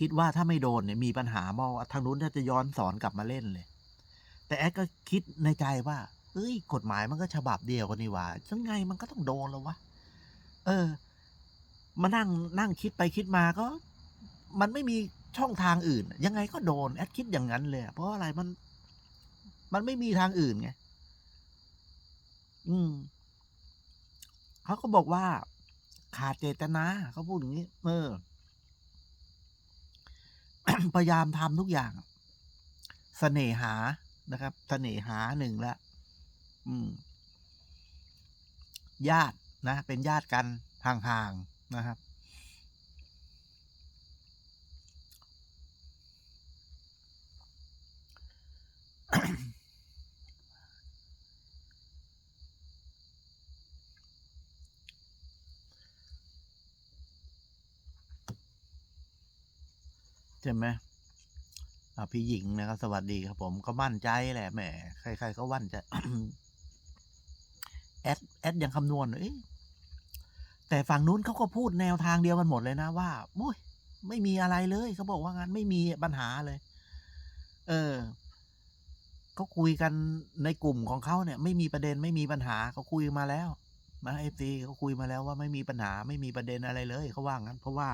คิดว่าถ้าไม่โดนเนี่ยมีปัญหามองว่าทางนู้นจะย้อนสอนกลับมาเล่นเลย แต่แอดก็คิดในใจว่าเอ้ย กฎหมายมันก็ฉบับเดียวกันนี่หว่ายังไงมันก็ต้องโดนแล้ววะ เออ มานั่งนั่งคิดไปคิดมาก็ มันไม่มีช่องทางอื่น ยังไงก็โดน แอดคิดอย่างนั้นเลย เพราะอะไรมัน มันไม่มีทางอื่นไง อืม เขาก็บอกว่า ขาดเจตนาเขาพูดอย่างนี้ เออ พยายามทำทุกอย่างเสน่หานะครับเสน่หาหนึ่งละญาตินะ เป็นญาติกันห่างๆนะครับ ใช่ไหมพี่หญิงนะครับ สวัสดีครับผมก็มั่นใจแหละแหมใครๆก็มั่นใจแอดแอดยังคำนวณเอ้ยแต่ฝั่งนู้นเขาก็พูดแนวทางเดียวกันหมดเลยนะว่าโอ้ยไม่มีอะไรเลยเขาบอกว่างั้นไม่มีปัญหาเลย เออเขาคุยกันในกลุ่มของเขาเนี่ย ไม่มีประเด็นไม่มีปัญหาเขาคุยมาแล้วนะเอฟซีเขาคุยมาแล้วว่าไม่มีปัญหา ไม่มีประเด็นอะไรเลยเขาว่างั้น เพราะว่า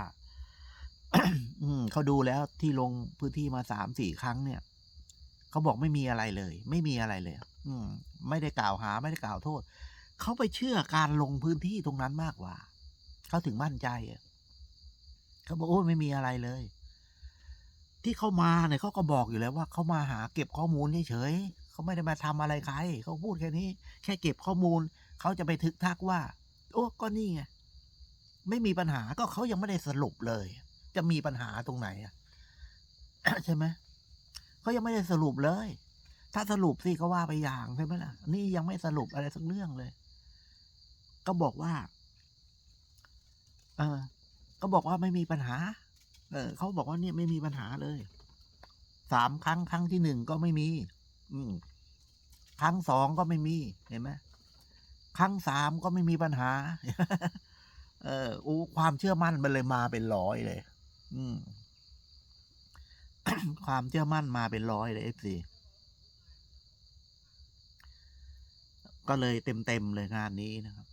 เขาดูแล้วที่ลงพื้นที่มาสามสี่ครั้งเนี่ยเขาบอกไม่มีอะไรเลย ไม่มีอะไรเลย อืม ไม่ได้กล่าวหาไม่ได้กล่าวโทษเขาไปเชื่อการลงพื้นที่ตรงนั้นมากกว่าเขาถึงมั่นใจเขาบอกโอ้ไม่มีอะไรเลย ที่เขามาเนี่ยเขาก็บอกอยู่แล้วว่าเขามาหาเก็บข้อมูลเฉยๆเขาไม่ได้มาทำอะไรใครเขาพูดแค่นี้ แค่เก็บข้อมูลเขาจะไปทึกทักว่า โอ้ก็นี่ไงไม่มีปัญหาก็เขายังไม่ได้สรุปเลย จะมีปัญหาตรงไหนอะใช่ไหมเขายังไม่ได้สรุปเลย ถ้าสรุปสิก็ว่าไปอย่างใช่ไหมล่ะ นี่ยังไม่สรุปอะไรสักเรื่องเลย ก็บอกว่า เออก็บอกว่าไม่มีปัญหา เออเขาบอกว่าเนี่ยไม่มีปัญหาเลย สามครั้งครั้งที่หนึ่งก็ไม่มี อืม ครั้งสองก็ไม่มี เห็นไหมครั้งสามก็ไม่มีปัญหา เอออู้ความเชื่อมั่นมันเลยมาเป็นร้อยเลย อืม ความเชื่อมั่นมาเป็นร้อยเลยเอฟซีก็เลยเต็มเต็มๆเลยงานนี้นะครับ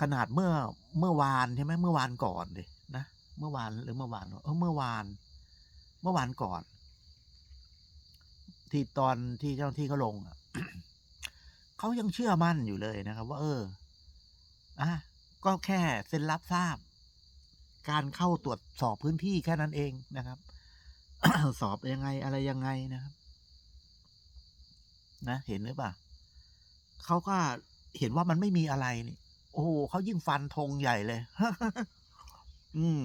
ขนาดเมื่อเมื่อวานใช่ไหมเมื่อวานก่อนเลยนะเมื่อวานหรือเมื่อวานเออเมื่อวาน เมื่อวานก่อน ที่ตอนที่เจ้าหน้าที่เขาลงอะเขายังเชื่อมั่นอยู่เลยนะครับ ว่า เอออะก็แค่เซ็นรับทราบ การเข้าตรวจสอบพื้นที่แค่นั้นเองนะครับ สอบยังไงอะไรยังไงนะครับ นะเห็นหรือเปล่าเขาก็เห็นว่ามันไม่มีอะไรนี่โอ้โหเขายิ่งฟันธงใหญ่เลย อืม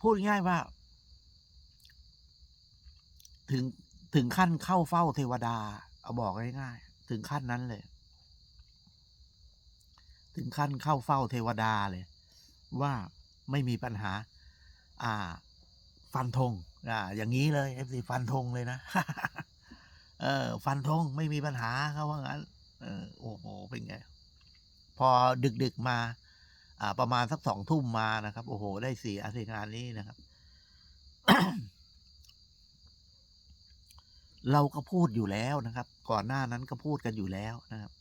พูดง่ายว่า ถึงถึงขั้นเข้าเฝ้าเทวดา เอาบอกง่ายๆถึงขั้นนั้นเลย ถึงขั้นเข้าเฝ้าเทวดาเลย ว่า ไม่มีปัญหา อ่า ฟันธงอ่า อย่างนี้เลยเอฟซีฟันธงเลยนะ เออ ฟันธงไม่มีปัญหาเขาว่างั้น เออโอ้โหเป็นไง พอดึกดึกๆมา อ่า ประมาณสักสองทุ่มมานะครับ โอ้โห ได้สียสิงานนี้นะครับ เราก็พูดอยู่แล้วนะครับ ก่อนหน้านั้นก็พูดกันอยู่แล้วนะครับ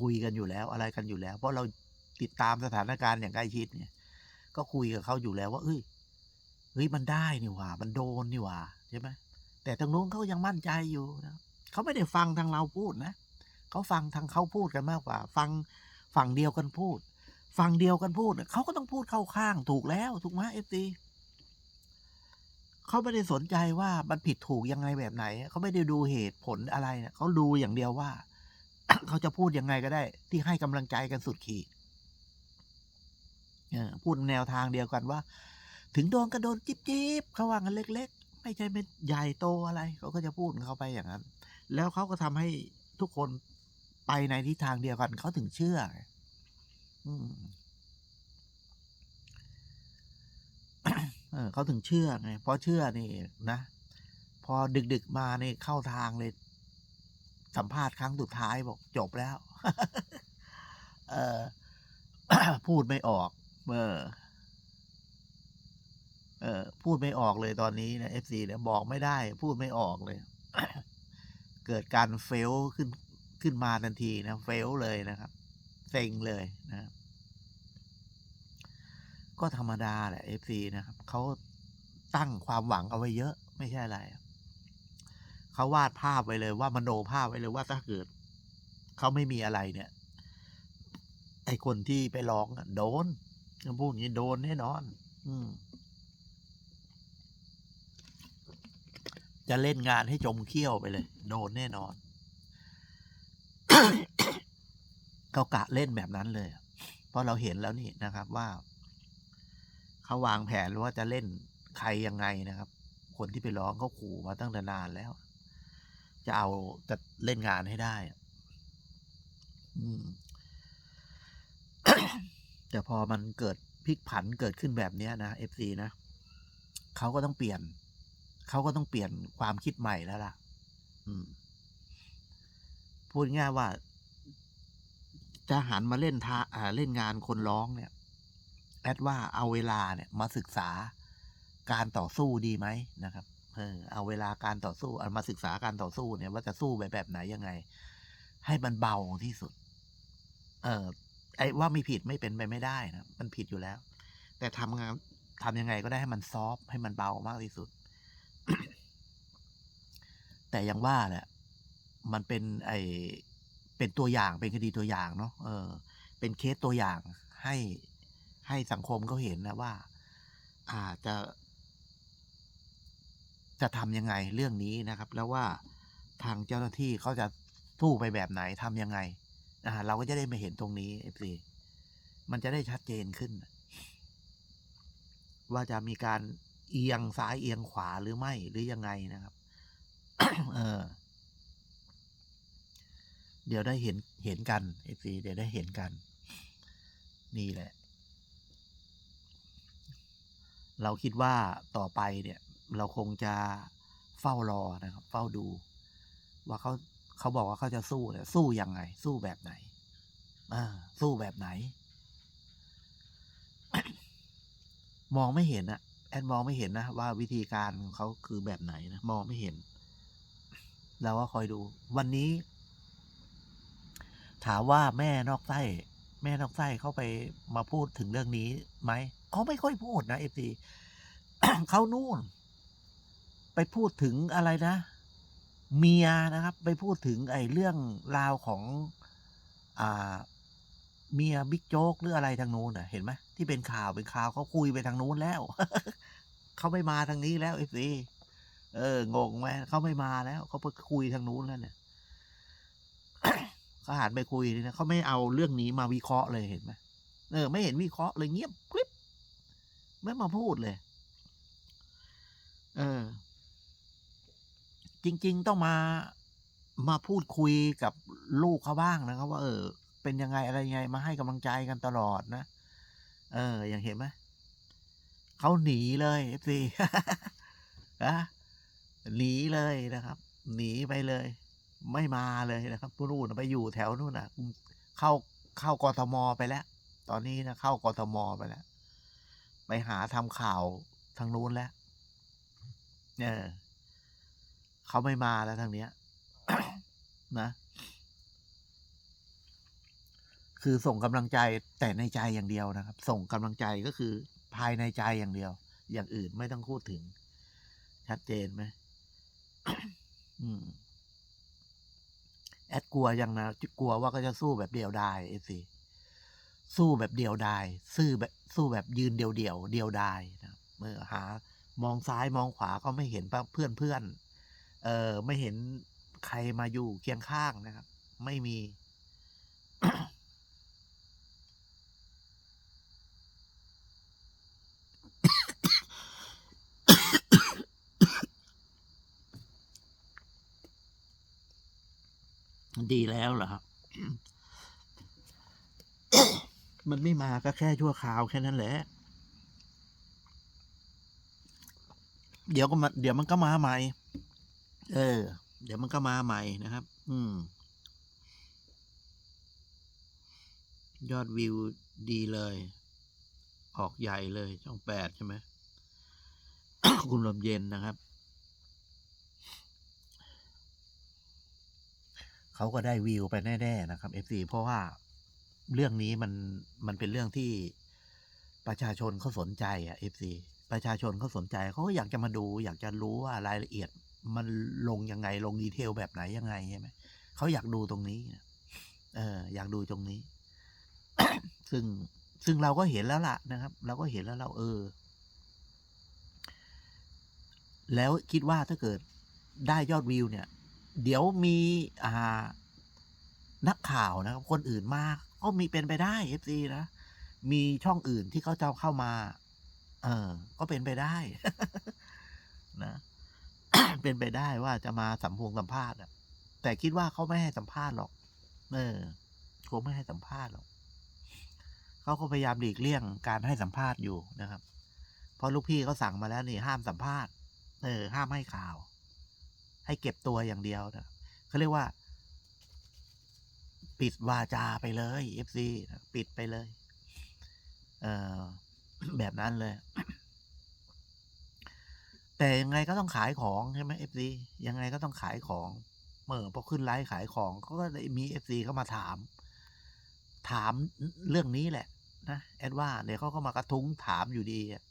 คุยกันอยู่แล้วอะไรกันอยู่แล้ว เพราะเราติดตามสถานการณ์อย่างใกล้ชิดเนี่ย ก็คุยกับเขาอยู่แล้วว่า เอ้ยเฮ้ยมันได้นี่หว่า มันโดนนี่หว่าใช่ไหมแต่ทางนู้นเขายังมั่นใจอยู่นะเขาไม่ได้ฟังทางเราพูดนะเขาฟังทางเขาพูดกันมากกว่า ฟังฝั่งเดียวกันพูด ฝั่งเดียวกันพูดเขาก็ต้องพูดเข้าข้างถูกแล้วถูกไหมเอฟซีเขาไม่ได้สนใจว่ามันผิดถูกยังไงแบบไหนเขาไม่ได้ดูเหตุผลอะไรเนี่ยเขาดูอย่างเดียวว่า เขาจะพูดยังไงก็ได้ ที่ให้กำลังใจกันสุดขีด พูดแนวทางเดียวกันว่า ถึงโดนก็โดนจิบจิบเขาว่ากันเล็ก ๆ ไม่ใช่เป็นใหญ่โตอะไรเขาก็จะพูดเขาไปอย่างนั้น แล้วเขาก็ทำให้ทุกคนไปในทิศทางเดียวกันเขาถึงเชื่อ อืมเออเขาถึงเชื่อไงพอเชื่อนี่นะพอดึก ๆ มาเนี่ยเข้าทางเลย สัมภาษณ์ครั้งสุดท้ายบอกจบแล้ว เออพูดไม่ออก เออเพูดไม่ออกเลยตอนนี้นะเอฟซีเนี่ยบอกไม่ได้ พูดไม่ออกเลย เกิดการเฟลขึ้นขึ้นมาทันทีนะเฟลเลยนะครับเซ็งเลยนะครับก็ธรรมดาแหละเอฟซีนะครับเขาตั้งความหวังเอาไว้เยอะ ไม่ใช่อะไรเขาวาดภาพไว้เลยว่ามโนภาพไว้เลยว่าถ้าเกิดเขาไม่มีอะไรเนี่ย ไอคนที่ไปร้องโดน พูดอย่างนี้โดนแน่นอน อืม จะเล่นงานให้จมเขี้ยวไปเลย โดนแน่นอนเขากะเล่นแบบนั้นเลย เพราะเราเห็นแล้วนี่นะครับว่า เขาวางแผนว่าจะเล่นใครยังไงนะครับ คนที่ไปร้องเขาขู่มาตั้งแต่นานแล้ว จะเอาจะเล่นงานให้ได้อะอืม แต่พอมันเกิดพลิกผันเกิดขึ้นแบบนี้นะเอฟซีนะเขาก็ต้องเปลี่ยน เขาก็ต้องเปลี่ยนความคิดใหม่แล้วล่ะ อืม พูดง่ายว่า จะหันมาเล่นทาอ่าเล่นงานคนร้องเนี่ย แอดว่าเอาเวลาเนี่ย มาศึกษาการต่อสู้ดีไหมนะครับ เออ เอาเวลาการต่อสู้เอามาศึกษาการต่อสู้เนี่ย ว่าจะสู้แบบแบบไหนยังไง ให้มันเบาที่สุด เออ ไอ้ว่าม่ผิดไม่เป็นไปไม่ได้นะมันผิดอยู่แล้ว แต่ทำงานทำยังไงก็ได้ให้มันซอฟให้มันเบามากที่สุด แต่ยังว่าแหละมันเป็นไอเป็นตัวอย่างเป็นคดีตัวอย่างเนาะเออ เป็นเคสตัวอย่างให้ให้สังคมเขาเห็นนะว่า อาจจะ จะทำยังไงเรื่องนี้นะครับ แล้วว่าทางเจ้าหน้าที่เขาจะสู้ไปแบบไหนทำยังไง อ่าเราก็จะได้มาเห็นตรงนี้เอฟซีมันจะได้ชัดเจนขึ้น ว่าจะมีการเอียงซ้ายเอียงขวาหรือไม่หรือยังไงนะครับเออเดี๋ยวได้เห็นเห็นกันเอฟซีเดี๋ยวได้เห็นกัน นี่แหละ เราคิดว่าต่อไปเนี่ย เราคงจะเฝ้ารอนะครับ เฝ้าดู ว่าเขา เขาบอกว่าเขาจะสู้เนี่ยสู้ยังไง สู้แบบไหนอ่าสู้แบบไหน มองไม่เห็นอะแอดมองไม่เห็นนะว่าวิธีการของเขาคือแบบไหนนะมองไม่เห็นเราก็คอยดู วันนี้ ถามว่าแม่นอกไส้แม่นอกไส้เข้าไปมาพูดถึงเรื่องนี้ไหมเขาไม่ค่อยพูดนะเอฟซีเขานู่น ไปพูดถึงอะไรนะ เมียนะครับ ไปพูดถึงไอ้เรื่องราวของอ่าเมียบิ๊กโจ๊กหรืออะไรทางนู้นเห็นไหมที่เป็นข่าวเป็นข่าวเขาคุยไปทางนู้นแล้วเขาไม่มาทางนี้แล้วเอฟซีเอองงไหมเขาไม่มาแล้วเขาไปคุยทางนู้นแล้วเนี่ยเขาหันไปคุยนะเขาไม่เอาเรื่องนี้มาวิเคราะห์เลยเห็นไหมเออ ไม่เห็นวิเคราะห์เลยเงียบกริบไม่มาพูดเลย เออ จริง ๆ ต้องมามาพูดคุยกับลูกเขาบ้างนะครับ ว่า เออ เป็นยังไงอะไรยังไงมาให้กำลังใจกันตลอดนะ เออ อย่างเห็นไหมเขาหนีเลยเอฟซีอะหนีเลยนะครับ หนีไปเลย ไม่มาเลยนะครับผู้นู่นไปอยู่แถวนู่นน่ะเข้าเข้ากทมไปแล้ว ตอนนี้นะเข้ากทมไปแล้ว ไปหาทำข่าวทางนู้นแล้ว เออ เขาไม่มาแล้วทางเนี้ยนะ คือส่งกำลังใจแต่ในใจอย่างเดียวนะครับ ส่งกำลังใจก็คือภายในใจอย่างเดียว อย่างอื่นไม่ต้องพูดถึง ชัดเจนไหมอืมแอดกลัวยังนะกลัวว่าก็จะสู้แบบเดียวดายเอซีสู้แบบเดียวดายสู้แบบสู้แบบยืนเดียวเดียวเดียวดายนะเมื่อหามองซ้ายมองขวาก็ไม่เห็นเพื่อนเพื่อน เออไม่เห็นใครมาอยู่เคียงข้างนะครับ ไม่มี ดีแล้วเหรอครับ มันไม่มาก็แค่ชั่วคราวแค่นั้นแหละ เดี๋ยวก็มา เดี๋ยวมันก็มาใหม่ เออ เดี๋ยวมันก็มาใหม่นะครับ อืม ยอดวิวดีเลย ออกใหญ่เลยช่องแปดใช่ไหมคุณลมเย็นนะครับ เขาก็ได้วิวไปแน่ๆนะครับ FC เพราะว่าเรื่องนี้มันมันเป็นเรื่องที่ประชาชนเขาสนใจอะ FC ประชาชนเขาสนใจเขาก็อยากจะมาดู อยากจะรู้ว่ารายละเอียด มันลงยังไงลงดีเทลแบบไหนยังไงใช่ไหมเขาอยากดูตรงนี้เอออยากดูตรงนี้ ซึ่งซึ่งเราก็เห็นแล้วล่ะนะครับ เราก็เห็นแล้วเราเออ แล้วคิดว่าถ้าเกิดได้ยอดวิวเนี่ย เดี๋ยวมีอ่านักข่าวนะครับ คนอื่นมาก็มีเป็นไปได้เอฟซีนะ มีช่องอื่นที่เขาจะเข้ามา เออ ก็เป็นไปได้ นะ เป็นไปได้ว่าจะมาสัมพงสัมภาษณ์อะแต่คิดว่าเขาไม่ให้สัมภาษณ์หรอก เออคงไม่ให้สัมภาษณ์หรอกเขาก็พยายามหลีกเลี่ยงการให้สัมภาษณ์อยู่นะครับ เพราะลูกพี่เขาสั่งมาแล้วนี่ห้ามสัมภาษณ์ เออ ห้ามให้ข่าว ให้เก็บตัวอย่างเดียวนะเขาเรียกว่า ปิดวาจาไปเลยเอฟซีปิดไปเลย เออแบบนั้นเลย แต่ยังไงก็ต้องขายของใช่ไหมเอฟซียังไงก็ต้องขายของเมื่อพอขึ้นไลฟ์ขายของเขาก็เลยมีเอฟซีเข้ามาถาม ถามเรื่องนี้แหละ นะแอดว่าเดี๋ยวเขาก็มากระทุ้งถามอยู่ดีอะ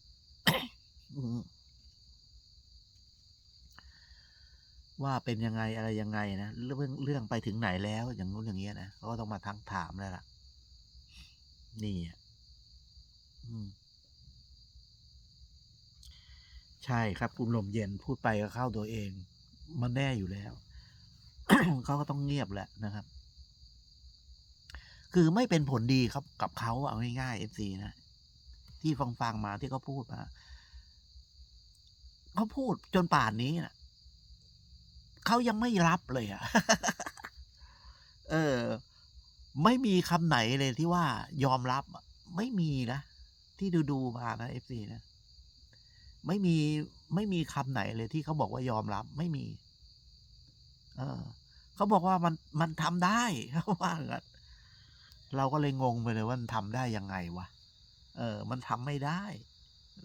ว่าเป็นยังไงอะไรยังไงนะเรื่องเรื่องไปถึงไหนแล้วอย่างนู้นอย่างเงี้ยนะเขาก็ต้องมาทั้งถามแล้วล่ะ นี่อะอืม ใช่ครับคุณลมเย็นพูดไปก็เข้าตัวเอง มันแน่อยู่แล้ว เขาก็ต้องเงียบแหละนะครับ คือไม่เป็นผลดีครับกับเขาเอาง่ายๆเอฟซีนะที่ฟังฟังมาที่เขาพูดมาเขาพูดจนป่านนี้นะเขายังไม่รับเลยอะเออ ไม่มีคำไหนเลยที่ว่ายอมรับ ไม่มีนะ ที่ดูดูๆมานะเอฟซีนะ ไม่มีไม่มีคำไหนเลยที่เขาบอกว่ายอมรับไม่มี เออเขาบอกว่ามันมันทำได้เขาว่างั้นเราก็เลยงงไปเลยว่ามันทำได้ยังไงวะ เออ มันทำไม่ได้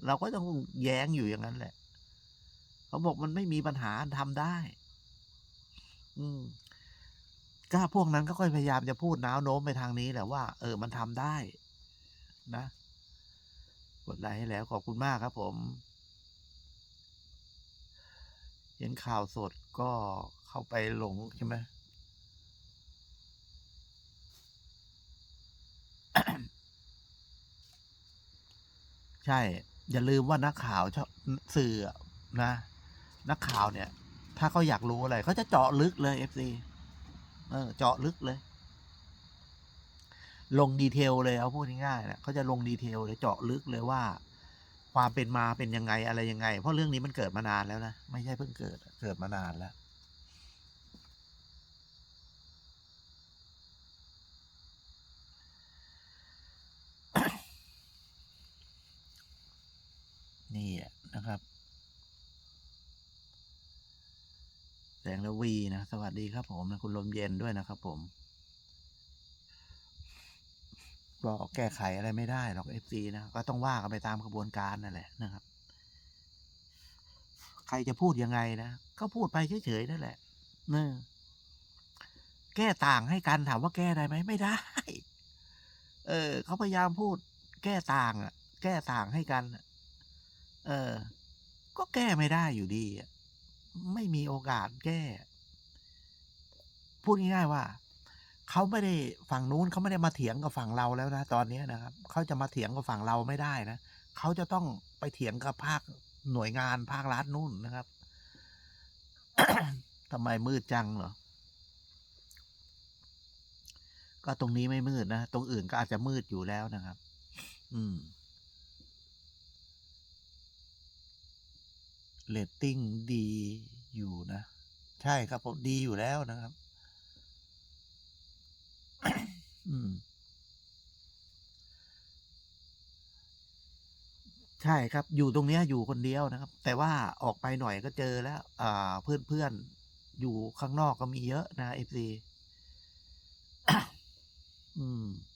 เราก็ต้องแย้งอยู่อย่างนั้นแหละ เขาบอกมันไม่มีปัญหาทำได้ อืมก็พวกนั้นก็ค่อยพยายามจะพูดน้าวโน้มไปทางนี้แหละว่า เออ มันทำได้ นะ กดไลค์ให้แล้วขอบคุณมากครับผม เห็นข่าวสดก็เข้าไปหลงใช่ไหมใช่ อย่าลืมว่านักข่าวชอบสื่อนะ นักข่าวเนี่ย ถ้าเขาอยากรู้อะไรเขาจะเจาะลึกเลยเอฟซีเออ เจาะลึกเลย ลงดีเทลเลยเอาพูดง่ายๆนะเขาจะลงดีเทลเลยเจาะลึกเลยว่า ความเป็นมาเป็นยังไงอะไรยังไง เพราะเรื่องนี้มันเกิดมานานแล้วนะ ไม่ใช่เพิ่งเกิด เกิดมานานแล้ว นี่อะนะครับ แสงระวีนะ สวัสดีครับผมนะคุณลมเย็นด้วยนะครับผม ก็แก้ไขอะไรไม่ได้หรอกเอฟซีนะก็ต้องว่ากันไปตามกระบวนการนั่นแหละนะครับ ใครจะพูดยังไงนะก็พูดไปเฉยๆนั่นแหละเนอแก้ต่างให้กันถามว่าแก้ได้ไหมไม่ได้ เออเขาพยายามพูด แก้ต่างอะ แก้ต่างให้กันเออ ก็แก้ไม่ได้อยู่ดีอะไม่มีโอกาสแก้ พูดง่ายๆว่า เขาไม่ได้ฝั่งนู้นเขาไม่ได้มาเถียงกับฝั่งเราแล้วนะตอนนี้นะครับเขาจะมาเถียงกับฝั่งเราไม่ได้นะเขาจะต้องไปเถียงกับภาคหน่วยงานภาครัฐนู่นนะครับทำไมมืดจังเหรอก็ตรงนี้ไม่มืดนะ ตรงอื่นก็อาจจะมืดอยู่แล้วนะครับ อืมเรตติ้งดีอยู่นะ ใช่ครับผมดีอยู่แล้วนะครับ ใช่ครับ อยู่ตรงเนี้ยอยู่คนเดียวนะครับ แต่ว่าออกไปหน่อยก็เจอแล้วเพื่อนเพื่อนอยู่ข้างนอกก็มีเยอะนะเอฟซีอืม